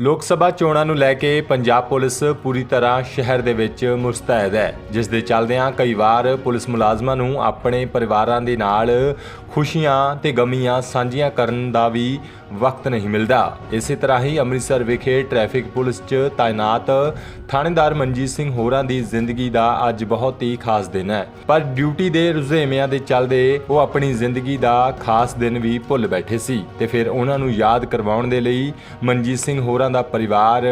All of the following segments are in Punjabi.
ਲੋਕ ਸਭਾ ਚੋਣਾਂ ਨੂੰ ਲੈ ਕੇ ਪੰਜਾਬ ਪੁਲਿਸ ਪੂਰੀ ਤਰ੍ਹਾਂ ਸ਼ਹਿਰ ਦੇ ਵਿੱਚ ਮੁਸਤੈਦ ਹੈ, ਜਿਸ ਦੇ ਚੱਲਦਿਆਂ ਕਈ ਵਾਰ ਪੁਲਿਸ ਮੁਲਾਜ਼ਮਾਂ ਨੂੰ ਆਪਣੇ ਪਰਿਵਾਰਾਂ ਦੇ ਨਾਲ ਖੁਸ਼ੀਆਂ ਤੇ ਗਮੀਆਂ ਸਾਂਝੀਆਂ ਕਰਨ ਦਾ ਵੀ ਵਕਤ ਨਹੀਂ ਮਿਲਦਾ। ਇਸੇ ਤਰ੍ਹਾਂ ਹੀ ਅੰਮ੍ਰਿਤਸਰ ਵਿਖੇ ਟ੍ਰੈਫਿਕ ਪੁਲਿਸ 'ਚ ਤਾਇਨਾਤ ਥਾਣੇਦਾਰ ਮਨਜੀਤ ਸਿੰਘ ਹੋਰਾਂ ਦੀ ਜ਼ਿੰਦਗੀ ਦਾ ਅੱਜ ਬਹੁਤ ਹੀ ਖਾਸ ਦਿਨ ਹੈ। ਪਰ ਡਿਊਟੀ ਦੇ ਰੁਝੇਵਿਆਂ ਦੇ ਚੱਲਦੇ ਉਹ ਆਪਣੀ ਜ਼ਿੰਦਗੀ ਦਾ ਖਾਸ ਦਿਨ ਵੀ ਭੁੱਲ ਬੈਠੇ ਸੀ ਤੇ ਫਿਰ ਉਹਨਾਂ ਨੂੰ ਯਾਦ ਕਰਵਾਉਣ ਦੇ ਲਈ ਮਨਜੀਤ ਸਿੰਘ ਹੋਰਾਂ ਦਾ ਪਰਿਵਾਰ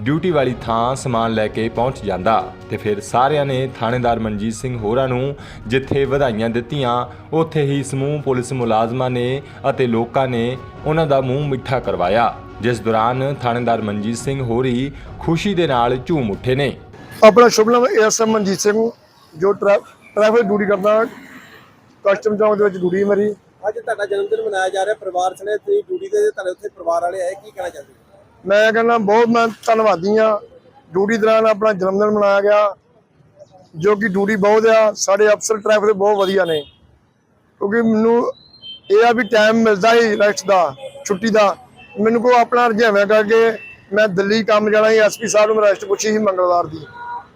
ਡਿਊਟੀ ਵਾਲੀ ਥਾਂ ਸਮਾਨ ਲੈ ਕੇ ਪਹੁੰਚ ਜਾਂਦਾ ਤੇ ਫਿਰ ਸਾਰਿਆਂ ਨੇ ਥਾਣੇਦਾਰ ਮਨਜੀਤ ਸਿੰਘ ਹੋਰਾਂ ਨੂੰ ਜਿੱਥੇ ਵਧਾਈਆਂ ਦਿੱਤੀਆਂ ਉੱਥੇ ਹੀ ਸਮੂਹ ਪੁਲਿਸ ਮੁਲਾਜ਼ਮਾਂ ਨੇ ਅਤੇ ਲੋਕਾਂ ਨੇ ਉਹਨਾਂ ਦਾ ਮੂੰਹ ਮਿੱਠਾ ਕਰਵਾਇਆ ਜਿਸ ਦੌਰਾਨ ਥਾਣੇਦਾਰ ਮਨਜੀਤ ਸਿੰਘ ਹੋਰੀ ਖੁਸ਼ੀ ਦੇ ਨਾਲ ਝੂਮ ਉੱਠੇ ਨੇ ਆਪਣਾ ਸ਼ੁਭ ਨਾਮ ਐਸਐਮ ਮਨਜੀਤ ਸਿੰਘ ਜੋ ਟਰੈ- ਟ੍ਰੈਫਿਕ ਡਿਊਟੀ ਕਰਦਾ ਕਸਟਮ ਚੌਂਕ ਦੇ ਵਿੱਚ ਡਿਊਟੀ ਮੇਰੀ ਅੱਜ ਤੁਹਾਡਾ ਜਨਮ ਦਿਨ ਮਨਾਇਆ ਜਾ ਰਿਹਾ ਪਰਿਵਾਰ ਸਣੇ ਤੁਸੀਂ ਡਿਊਟੀ ਤੇ ਤੁਹਾਡੇ ਉੱਥੇ ਪਰਿਵਾਰ ਵਾਲੇ ਆਏ ਕੀ ਕਹਿਣਾ ਚਾਹੁੰਦੇ? ਮੈਂ ਕਹਿੰਦਾ ਬਹੁਤ ਮੈਂ ਧੰਨਵਾਦੀ ਆ ਡਿਊਟੀ ਦੌਰਾਨ ਆਪਣਾ ਜਨਮ ਦਿਨ ਮਨਾਇਆ ਗਿਆ, ਜੋ ਕਿ ਡਿਊਟੀ ਬਹੁਤ ਆ। ਸਾਡੇ ਅਫਸਰ ਟ੍ਰੈਫਿਕ ਦੇ ਬਹੁਤ ਵਧੀਆ ਨੇ। ਕਿਉਂਕਿ ਮੈਨੂੰ ਇਹ ਆ ਵੀ ਟਾਈਮ ਮਿਲਦਾ ਹੀ ਰੈਸਟ ਦਾ, ਛੁੱਟੀ ਦਾ। ਮੈਨੂੰ ਕੋ ਆਪਣਾ ਰੁਝੇਵਾਂ ਕਰਕੇ ਮੈਂ ਦਿੱਲੀ ਕੰਮ ਜਾਣਾ ਸੀ ਐਸਪੀ ਸਾਹਿਬ ਨੂੰ ਮੈਂ ਰੈਸਟ ਪੁੱਛੀ ਸੀ ਮੰਗਲਵਾਰ ਦੀ।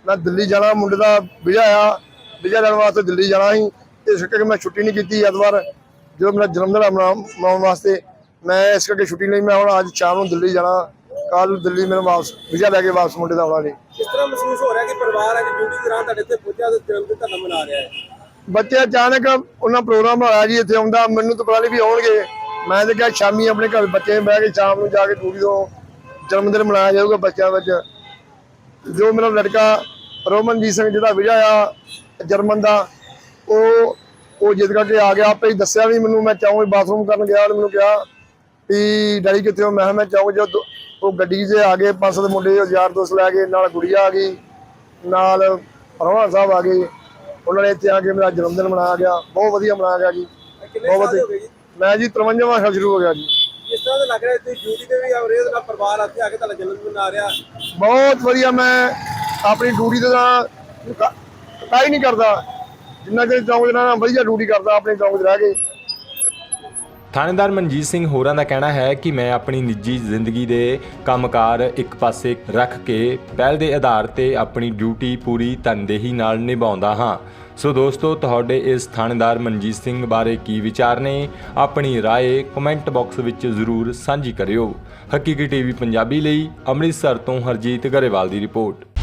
ਮੈਂ ਦਿੱਲੀ ਜਾਣਾ, ਮੁੰਡੇ ਦਾ ਵਿਜਾ ਆ। ਵਿਜਾ ਲੈਣ ਵਾਸਤੇ ਦਿੱਲੀ ਜਾਣਾ ਸੀ। ਇਸ ਕਰਕੇ ਮੈਂ ਛੁੱਟੀ ਨਹੀਂ ਕੀਤੀ ਐਤਵਾਰ, ਜਦੋਂ ਮੇਰਾ ਜਨਮ ਦਿਨ ਆ ਮਨਾ- ਮਨਾਉਣ ਵਾਸਤੇ। ਮੈਂ ਇਸ ਕਰਕੇ ਛੁੱਟੀ ਨਹੀਂ ਮੈਂ ਹੁਣ ਅੱਜ ਸ਼ਾਮ ਨੂੰ ਦਿੱਲੀ ਜਾਣਾ। ਕੱਲ ਨੂੰ ਦਿੱਲੀ ਮੈਨੂੰ ਵਾਪਸ ਵਿਜਾ ਲੈ ਕੇ ਵਾਪਸ ਮੁੰਡੇ ਦਾ ਆਉਣਾ ਜੀ ਕਿਸ ਤਰ੍ਹਾਂ ਮਹਿਸੂਸ ਹੋ ਰਿਹਾ ਕਿ ਪਰਿਵਾਰ ਅੱਜ ਡਿਊਟੀ ਦੌਰਾਨ ਤੁਹਾਡੇ ਇੱਥੇ ਪਹੁੰਚਿਆ ਤੇ ਜਨਮ ਦਿਨ ਤੁਹਾਡਾ ਮਨਾ ਰਿਹਾ ਹੈ? ਬੱਚੇ ਅਚਾਨਕ ਉਹਨਾਂ ਪ੍ਰੋਗਰਾਮ ਹੋਇਆ ਜੀ ਇੱਥੇ ਆਉਂਦਾ ਮੈਨੂੰ ਤਾਂ ਪਤਾ ਨਹੀਂ ਵੀ ਆਉਣਗੇ। ਮੈਂ ਤਾਂ ਕਿਹਾ ਸ਼ਾਮੀ ਆਪਣੇ ਘਰ ਬੱਚੇ ਬਹਿ ਕੇ ਸ਼ਾਮ ਨੂੰ ਜਾ ਕੇ ਡਿਊਟੀ ਤੋਂ ਜਨਮ ਦਿਨ ਮਨਾਇਆ ਜਾਊਗਾ ਬੱਚਿਆਂ ਵਿੱਚ। ਜੋ ਮੇਰਾ ਲੜਕਾ ਰੋਮਨਜੀਤ ਸਿੰਘ ਜਿਹਦਾ ਵਿਜਾ ਆ ਜਰਮਨ ਦਾ ਉਹ ਉਹ ਜਿੱਦ ਕਰਕੇ ਆ ਗਿਆ। ਆਪੇ ਹੀ ਦੱਸਿਆ ਵੀ ਮੈਨੂੰ ਮੈਂ ਚਾਹੂੰ ਬਾਥਰੂਮ ਕਰਨ ਗਿਆ ਉਹਨੇ ਮੈਨੂੰ ਕਿਹਾ ਵੀ ਡੈਡੀ ਕਿੱਥੇ ਹੋ? ਮੈਂ ਮੈਂ ਚਾਹੂੰ ਜੋ ਉਹ ਗੱਡੀ 'ਚ ਆ ਗਏ ਪੰਜ ਸੱਤ ਮੁੰਡੇ ਯਾਰ ਦੋਸਤ ਲੈ ਕੇ ਨਾਲ ਗੁੜੀਆ ਆ ਗਈ ਨਾਲ ਪਰਵਾਨ ਸਾਹਿਬ ਆ ਗਏ। ਉਹਨਾਂ ਨੇ ਇੱਥੇ ਆ ਕੇ ਮੇਰਾ ਜਨਮ ਦਿਨ ਮਨਾਇਆ ਗਿਆ ਬਹੁਤ ਵਧੀਆ ਮਨਾਇਆ ਗਿਆ ਜੀ। ਬਹੁਤ ਦੇ ਵਧੀਆ। ਗਏ ਮੈਂ ਜੀ 53ਵਾਂ ਸਾਲ ਸ਼ੁਰੂ ਹੋ ਗਿਆ ਜੀ। ਕਿਸ ਤਰ੍ਹਾਂ ਦਾ ਲੱਗ ਰਿਹਾ ਤੁਸੀਂ ਡਿਊਟੀ ਤੇ ਵੀ ਆ ਰਹੇ ਹੋ ਨਾਲ ਪਰਿਵਾਰ ਇੱਥੇ ਆ ਕੇ ਤੁਹਾਡਾ ਜਨਮ ਦਿਨ ਮਨਾ ਰਿਹਾ। ਬਹੁਤ ਵਧੀਆ ਮੈਂ ਆਪਣੀ ਡਿਊਟੀ ਤੇ ਤਾਂ ਕਾਈ ਨਹੀਂ ਕਰਦਾ। ਜਿੰਨਾ ਚਿਰ ਚੌਂਕ ਦੇ ਨਾਲ ਵਧੀਆ ਡਿਊਟੀ ਕਰਦਾ ਆਪਣੇ ਚੌਂਕ 'ਚ ਰਹਿ ਕੇ। ਥਾਣੇਦਾਰ ਮਨਜੀਤ ਸਿੰਘ ਹੋਰਾਂ ਦਾ ਕਹਿਣਾ ਹੈ ਕਿ ਮੈਂ ਆਪਣੀ ਨਿੱਜੀ ਜ਼ਿੰਦਗੀ ਦੇ ਕੰਮਕਾਰ ਇੱਕ ਪਾਸੇ ਰੱਖ ਕੇ ਪਹਿਲ ਦੇ ਆਧਾਰ ਤੇ ਆਪਣੀ ਡਿਊਟੀ ਪੂਰੀ ਤਨਦੇਹੀ ਨਾਲ ਨਿਭਾਉਂਦਾ ਹਾਂ ਸੋ ਦੋਸਤੋ ਤੁਹਾਡੇ ਇਸ ਥਾਣੇਦਾਰ ਮਨਜੀਤ ਸਿੰਘ ਬਾਰੇ ਕੀ ਵਿਚਾਰ ਨੇ ਆਪਣੀ رائے ਕਮੈਂਟ ਬਾਕਸ ਵਿੱਚ ਜ਼ਰੂਰ ਸਾਂਝੀ ਕਰਿਓ ਹਕੀਕੀ ਟੀਵੀ ਪੰਜਾਬੀ ਲਈ ਅੰਮ੍ਰਿਤਸਰ ਤੋਂ ਹਰਜੀਤ ਗਰੇਵਾਲ ਦੀ ਰਿਪੋਰਟ